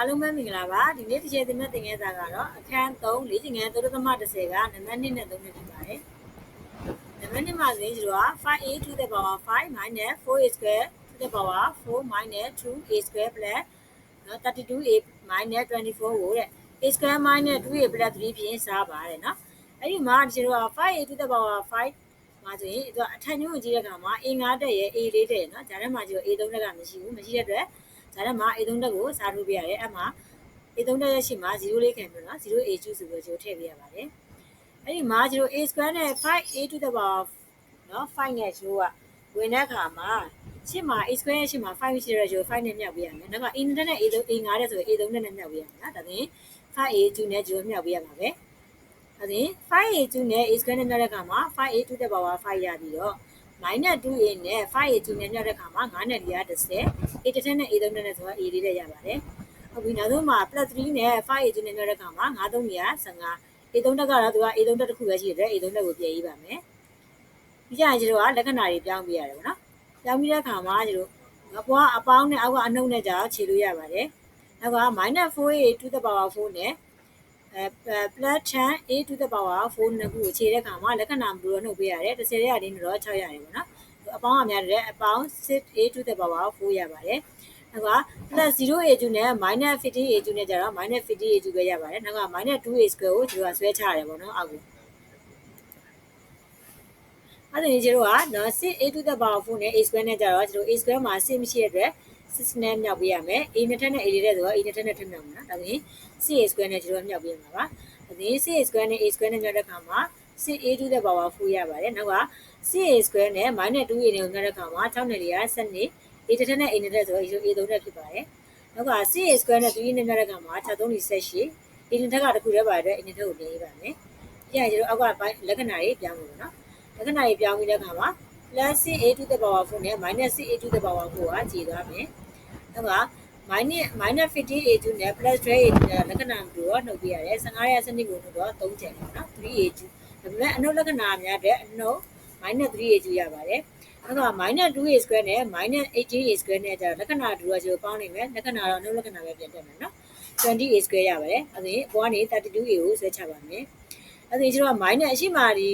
အားလုံးပဲမင်္ဂလာပါဒီနေ့တစ်ချိန်သင်မဲ့သင်ခန်းစာကတော့အခန်း3လေ့ကျင့်ခန်း3.30ကနံပါတ်2နဲ့3နဲ့ဖြစ်ပါတယ်နံပါတ်2မှာဆိုရင်ကျွန်တော်က 5a to the power 5 minus 4a square to the power 4 minus 2a square plus နော် 32a minus 24ကိုတဲ့ a square minus 2a plus 3ဖြင့်စားပါတယ်နော်အဲ့ဒီမှာကျွန်တော်က 5a to the power 5မှာဆိုရင်သူကအထက်ညွှန်ကြည့်တဲ့အခါမှာ a 9တက်ရဲ့ a 4တက်ရဲ့နော်ဒါနဲ့မှကျွန်တော် a 3တက်ကမရှိဘူးမရှိတဲ့အတွက် ဒါနဲ့မှ a 3 တက်ကိုစားထုတ်ပြရတယ်အဲ့မှာ a 3 တက်ရရှိမှာ0လေးခံပြီးတော့ 0 a 2ဆိုပြီးတော့ကျွန်တော်ထည့်ပြရပါတယ်အဲ့ဒီမှာကျွန်တော် a square နဲ့ 5a to the power နော်5နဲ့ကျွန်တော်ကဝင်တဲ့အခါမှာရှင်းမှာ a square ရဲ့ရှင်းမှာ5ရှိတဲ့ကျွန်တော်5နဲ့မြောက်ပြရမယ်နောက်က a နဲ့နဲ့ a 3 a 9တဲ့ဆိုရင် a 3 နဲ့မြောက်ပြရမယ်နော်ဒါပြင် 5a 2နဲ့ကျွန်တော်မြောက်ပြရမှာပဲဒါပြင် 5a 2နဲ့ a square နဲ့မြောက်တဲ့အခါမှာ 5a to the power 5ရပြီးတော့ minus 2a နဲ့ 5a 2နဲ့မြောက်တဲ့အခါမှာ9နဲ့4က30 a တစ်ထက်နဲ့ a 3နဲ့ဆိုတာ a လေးနဲ့ရပါတယ်ဟုတ်ပြီနောက်ဆုံးမှာ plus 3နဲ့ 5a 2နဲ့မြောက်တဲ့အခါမှာ9 3ရ15 a 3တက်ကတော့သူက a 3တက်တစ်ခုပဲရှိတယ် a 3တက်ကိုပြင်ရေးပါမယ်ပြီးကြရင်ကျတော့လက္ခဏာတွေပြောင်းပြရတယ်ပေါ့နော်ပြောင်းပြီးတဲ့အခါမှာကျတော့ငါပွားအပေါင်းနဲ့အောက်ကအနှုတ်နဲ့ကြာခြေလို့ရပါတယ်နောက်က -4a to the power 4နဲ့ အဲ plus 10 a to the power 4နှစ်ခုကိုခြေတဲ့အခါမှာလက္ခဏာမလို့နှုတ်ပေးရတယ်30ရတဲ့နေတော့6ရတယ်ပေါ့နော်အပေါင်းအများတဲ့အပေါင်း 6a to the power 4ရပါတယ်နောက်က plus 0a2 နဲ့ minus 50a2 နဲ့ကြတော့ minus 50a2 ပဲရပါတယ်နောက်က minus 2a square ကိုကျွန်တော်ဆွဲချရတယ်ပေါ့နော်အောက်ကိုအဲ့ဒါကြီးတို့ကနော် 6a to the power 4နဲ့ a square နဲ့ကြတော့ကျွန်တော် a square မှာ6မရှိတဲ့အတွက် 6နဲ့မြောက်ပေးရမယ် a နှစ်ထက်နဲ့ a လေးတဲ့ဆိုတော့ a နှစ်ထက်နဲ့ထပ်မြောက်မှာနော်ဒါပြင် 6a square နဲ့ကျွန်တော်မြောက်ပေးရမှာပါဒါပြင် 6a square နဲ့ a square နဲ့မြောက်တဲ့အခါမှာ 6a to the power 4ရပါတယ်နောက်က 6a square နဲ့ -2a နဲ့ကိုမြောက်တဲ့အခါမှာ6နဲ့4က7နေ a တစ်ထက်နဲ့ a နှစ်ထက်ဆိုတော့ a 3နဲ့ဖြစ်ပါတယ်နောက်က 6a square နဲ့ 3a နဲ့မြောက်တဲ့အခါမှာ6 3 18 a နှစ်ထက်ကတစ်ခုတည်းပါတဲ့ a နှစ်ထက်ကိုပြင်ရေးပါမယ်ပြရကျွန်တော်အောက်ကလက္ခဏာတွေပြောင်းလို့နော်လက္ခဏာတွေပြောင်းပြီးတဲ့အခါမှာ plus 6a to the power 4နဲ့ minus 6a to the power 4ကကြည်သွားမယ်နောက်က minus minus 50a2 နဲ့ plus 12a2 နဲ့လက္ခဏာမျိုးတော့နှုတ်ပြရတယ်15ရက်စနစ်ကိုနှုတ်တော့3ကျန်တယ်နော် 3a2 ဒါပေမဲ့အနှုတ်လက္ခဏာများတဲ့အနှုတ် minus 3a2 ရပါတယ်နောက်က minus 2a square နဲ့ minus 18a square နဲ့ကျတော့လက္ခဏာတူတော့ကျွန်တော်ပေါင်းနိုင်မယ်လက္ခဏာတော့အနှုတ်လက္ခဏာပဲပြန်တက်မယ်နော် 20a square ရပါတယ်အဲ့ဒါအပေါ်ကနေ 32a ကိုဆွဲချပါမယ်အဲ့ဒါကျွန်တော် minus အရှိမာဒီ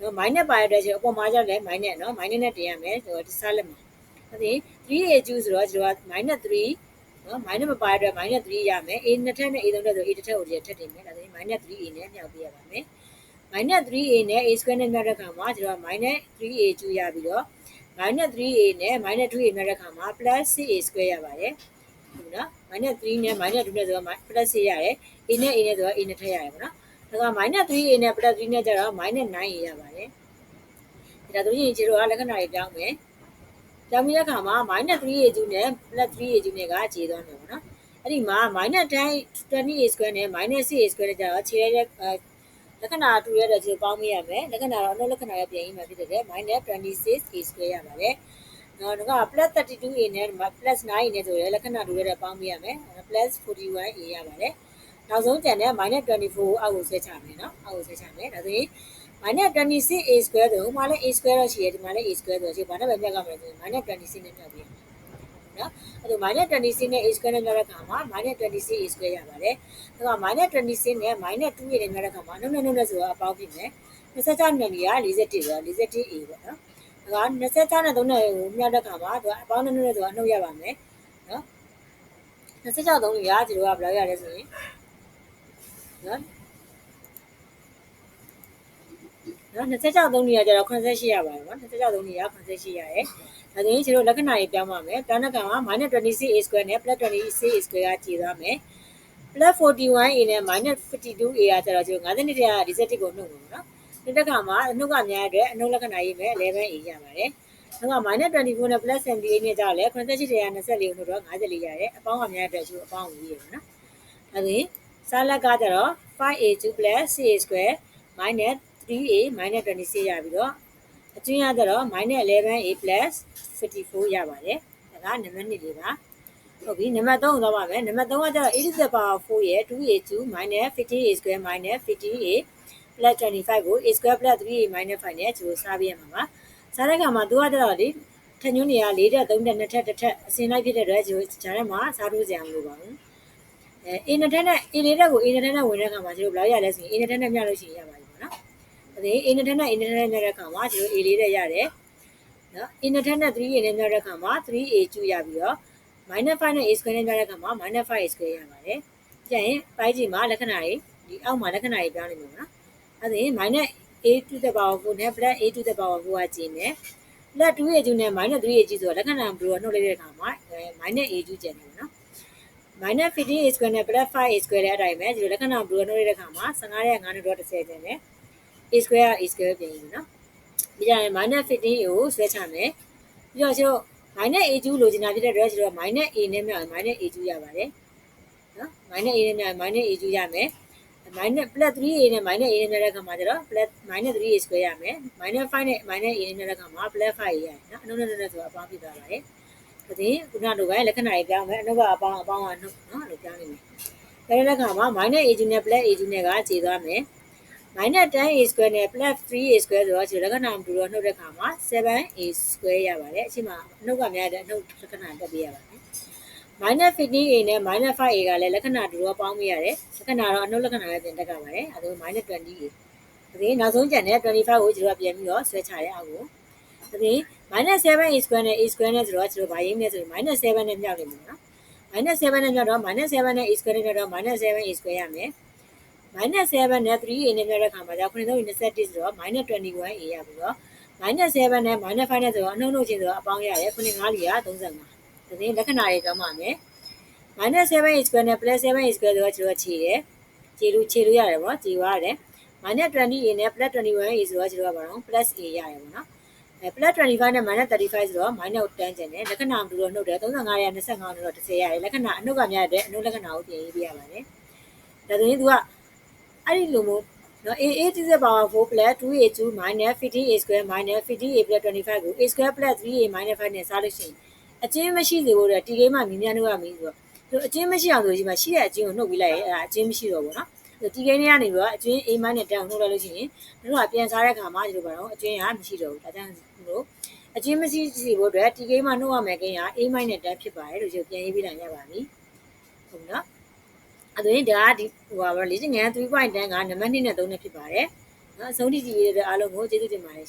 နော် minus ပါရတဲ့ကျွန်တော်အပေါ်မှာကျတော့လည်း minus နော် minus နဲ့တင်ရမယ်ဆိုတော့ဒီစားလက်မှာအဲ့ဒါ 3a2 ဆိုတော့ကျွန်တော်က minus 3နော် minus မပါတဲ့အတွက် minus 3ရမယ် a နှစ်ထက်နဲ့ a သုံးထက်ဆို a တစ်ထက်ကိုဒီထက်တင်မယ်ဒါဆိုရင် minus 3a နဲ့မြောက်ပြရပါမယ် minus 3a နဲ့ a square နဲ့မြောက်တဲ့အခါမှာကျွန်တော် minus 3a2 ရပြီးတော့ minus 3a နဲ့ minus 2a မြောက်တဲ့အခါမှာ plus 6a square ရပါတယ်ဟုတ်နော် minus 3နဲ့ minus 2နဲ့ဆိုတော့ plus 6 ရတယ် a နဲ့ a နဲ့ဆိုတော့ a နှစ်ထက်ရတယ်ပေါ့နော် ဒါက minus 3a နဲ့ plus 3နဲ့ကျတော့ minus 9a ရပါတယ်ဒါဆိုရင်ကျတို့ကလက္ခဏာတွေပြောင်းမယ်ပြောင်းပြီးတဲ့အခါမှာ minus 3a2 နဲ့ plus 3a2 နဲ့ကခြေသွားမယ်ပေါ့နော်အဲ့ဒီမှာ minus 10 20a square နဲ့ minus 6a square နဲ့ကျတော့ခြေရတဲ့လက္ခဏာတူရတဲ့ခြေပေါင်းမိရမယ်လက္ခဏာတော့အနှုတ်လက္ခဏာရပြင်ရေးမှာဖြစ်တဲ့ minus 26a square ရပါတယ်နော်ဒါက plus 32a နဲ့ plus 9a နဲ့ဆိုရယ်လက္ခဏာတူရတဲ့ပေါင်းမိရမယ် plus 41a ရပါတယ် နောက်ဆုံးကျန်တဲ့ minus 24အောက်ကိုဆွဲချမယ်နော်အောက်ကိုဆွဲချမယ်ဒါဆိုရင် minus 26a square ဆိုဟိုမှာလည်း a square တော့ရှိတယ်ဒီမှာလည်း a square ဆိုရှိဘာနဲ့ပဲပြတ်ကြမလဲဆိုရင် minus 26 နဲ့ပြတ်ပြီးနော်အဲ့ဒါ minus 26 နဲ့ a square နဲ့ပြတဲ့အခါမှာ minus 26a square ရပါတယ်ဒါက minus 26 နဲ့ minus 2ရတဲ့ပြတဲ့အခါမှာနှုတ်နဲ့နှုတ်နဲ့ဆိုတော့အပေါင်းဖြစ်မယ်26နဲ့နေရ41ဆိုတော့ 41a ပေါ့နော်ဒါက26နဲ့3နဲ့ကိုမြောက်တဲ့အခါမှာသူကအပေါင်းနဲ့နှုတ်နဲ့ဆိုတော့အနှုတ်ရပါမယ်နော်26 3ရဒီလိုကဘယ်လောက်ရလဲဆိုရင် နော်နော်26 3နေရာကျတော့88ရပါတယ်နော်26 3နေရာ88ရတယ်ဒါဆိုရင်ကျတို့လက္ခဏာတွေပြောင်းပါမယ်ပြောင်းတဲ့ကံက -26a square နဲ့ +26a square ကကြည်သွားမယ် +41a နဲ့ -52a ကကျတော့ကျတို့52တရာ47ကိုနှုတ်မှာနော်ဒီတက်ကမှာအနှုတ်ကများအတွက်အနှုတ်လက္ခဏာရေးမယ် 11a ရပါတယ်နောက်က -24 နဲ့ +78 နဲ့ကြောက်လဲ88တရာ24ကိုနှုတ်တော့54ရတယ်အပေါင်းကများအတွက်ကျတို့အပေါင်းကိုရေးရမယ်နော်ဒါဆိုရင် စားလက်ကကျတော့ 5a2 6a square minus 3a minus 26ရပြီးတော့အကျွင်းရတော့ minus 11a plus 54ရပါတယ်ဒါကနံပါတ်1လေးပါဟုတ်ပြီနံပါတ်3ကိုသွားပါမယ်နံပါတ်3ကကျတော့8 to the power 4ရဲ့ 2a2 minus 50a square minus 50a plus 25ကို a square plus 3a minus 5နဲ့ကျိုးစားပြရမှာပါစားတဲ့ခါမှာသူကကျတော့လေထညွန်းနေရ4တက်3တက်2တက်1တက်အစင်လိုက်ဖြစ်တဲ့အတွက်ကျိုးဂျားထဲမှာစားထိုးစရာမလိုပါဘူး အဲ A နဲ့တက်နဲ့ A လေးတက်ကို A နဲ့တက်နဲ့ဝင်တဲ့အခါမှာကျတို့ဘယ်လောက်ရလဲဆိုရင် A နဲ့တက်နဲ့မြလို့ရှိရင်ရပါပြီပေါ့နော်ဒါဆိုရင် A နဲ့တက်နဲ့ A နဲ့တက်နဲ့မြတဲ့အခါမှာကျတို့ A လေးတက်ရတယ်နော် A နဲ့တက်နဲ့ 3A နဲ့မြတဲ့အခါမှာ 3A ကျူရပြီးတော့ minus 5နဲ့ a square နဲ့ပြတဲ့အခါမှာ minus 5a square ရပါတယ်။ပြန်ရင်ပိုင်းကြီးမှာလက္ခဏာတွေဒီအောက်မှာလက္ခဏာတွေပြောင်းနေမှာပေါ့နော်။အဲဒါရင် minus a to the power 4နဲ့ plus a to the power 4ကကြည့်မယ်။ plus 2a ကျူနဲ့ minus 3a ကျူဆိုတော့လက္ခဏာဘယ်လိုနှုတ်လိုက်တဲ့အခါမှာ minus a ကျူကျန်တယ်ပေါ့နော်။ minus 15a square နဲ့ plus 5a square တဲ့အတိုင်းပဲဒီလိုလက္ခဏာဘယ်လိုနှုတ်လိုက်တဲ့အခါမှာ15ရဲ့9နဲ့တော့10ကျန်တယ်။ a square က a square ပြင်ပြီနော်။ပြီးကြရင် minus 15a ကိုဆွဲချမယ်။ပြီးတော့ကျတော့ minus a ကျူလိုချင်တာဖြစ်တဲ့အတွက်ကျတော့ minus a နဲ့မြောက် minus a ကျူရပါတယ်နော် minus a နဲ့မြောက် minus a ကျူရမယ် minus plus 3a နဲ့ minus a နဲ့မြောက်တဲ့အခါမှာကျတော့ plus minus 3a square ရမယ် minus 5နဲ့ minus a နဲ့မြောက်တဲ့အခါမှာ plus 5a ရတယ်နော်အနုနဲ့နဲ့ဆိုတော့အပေါင်းဖြစ်သွားပါတယ် ဒါတင်ခုနလိုပဲလက္ခဏာတွေပြောင်းမယ်အနုကအပေါင်းအပေါင်းကနှုတ်နော်လို့ပြောင်းနေမယ်ဒါတဲ့အခါမှာ minus a ကျူနဲ့ plus a ကျူနဲ့ကခြေသွားမယ် minus 10a square နဲ့ plus 3a square ဆိုတော့ဒီလက္ခဏာမတူတော့နှုတ်တဲ့ခါမှာ 7a square ရပါတယ်အချိန်မှာနှုတ်ကများတဲ့အနှုတ်လက္ခဏာတက်ပြရပါတယ် minus 15a နဲ့ minus 5a ကလည်းလက္ခဏာတူတော့ပေါင်းမိရတယ်လက္ခဏာတော့အနှုတ်လက္ခဏာပဲပြင်တက်ကပါတယ်အဲဒါ minus 20a ဒီနောက်ဆုံးကျန်တဲ့25ကိုကျွန်တော်ပြန်ပြီးတော့ဆွဲချရဲအောက်ကိုဒီ minus 7a square နဲ့ a square နဲ့ဆိုတော့ကျွန်တော်ဗာရင်းနဲ့ဆိုရင် minus 7နဲ့မြောက်နေမှာနော် minus 7နဲ့မြောက်တော့ minus 7နဲ့ a square နဲ့မြောက်တော့ minus 7a square ရမယ် minus 7နဲ့ 3a နဲ့မြောက်တဲ့ခါမှာကျ9 3 21ဆိုတော့ minus 21a ရပြီတော့ minus 7နဲ့ minus 5နဲ့ဆိုတော့အနှုတ်နှုတ်ချင်းဆိုတော့အပေါင်းရတယ်9 5လီက35ဒါပြင်လက္ခဏာတွေကြောင်းပါမယ် minus 7a square နဲ့ plus 7a square ဆိုတော့ကျွန်တော်ခြေရခြေလို့ခြေလို့ရတယ်ပေါ့ခြေသွားရတယ် minus 20a နဲ့ plus 21a ဆိုတော့ကျွန်တော်ကဘာလို့ plus a ရတယ်ပေါ့နော် အဲ plus 25နဲ့ minus 35ဆိုတော့ minus 10ကျန်တယ်လက္ခဏာမတူတော့နှုတ်တယ်35ရ25တော့30ရတယ်လက္ခဏာအနှုတ်ကများတဲ့အနှုတ်လက္ခဏာကိုပြင်ရေးပြရပါတယ်ဒါဆိုရင် तू ကအဲ့ဒီလိုမျိုးနော် a a to the power 4 plus 2a2 minus 15a square minus 15a plus 25ကို a square plus 3a minus 5နဲ့စားလို့ရှိရင်အချင်းမရှိစေဖို့အတွက်ဒီကိန်းမှာမြင်မြန်နှုတ်ရမင်းဆိုတော့သူအချင်းမရှိအောင်ဆိုဒီမှာရှိတဲ့အချင်းကိုနှုတ်ပြီးလိုက်ရင်အဲ့ဒါအချင်းမရှိတော့ဘူးနော် ဒီကိန်းလေးကနေပြီးတော့အချင်း a နဲ့တက်အောင်နှုတ်လိုက်လို့ရှိရင်တို့ကပြန်စားတဲ့ခါမှာဒီလိုပါတော့အချင်းကမရှိတော့ဘူးဒါကြောင့်တို့အချင်းမရှိစီဖို့အတွက်ဒီကိန်းမှာနှုတ်ရမယ်ကိန်းက a နဲ့တက်ဖြစ်ပါတယ်လို့ကျပြန်ရေးပြလိုက်ရပါပြီဟုတ်နော်အဲ့ဒါရင်ဒါဒီဟိုပါလေ့ကျင့်ငန်း3.10ကနံပါတ်2နဲ့3နဲ့ဖြစ်ပါတယ်နော်အဆုံးထိကြည့်ရတဲ့အားလုံးကိုကျေးဇူးတင်ပါတယ်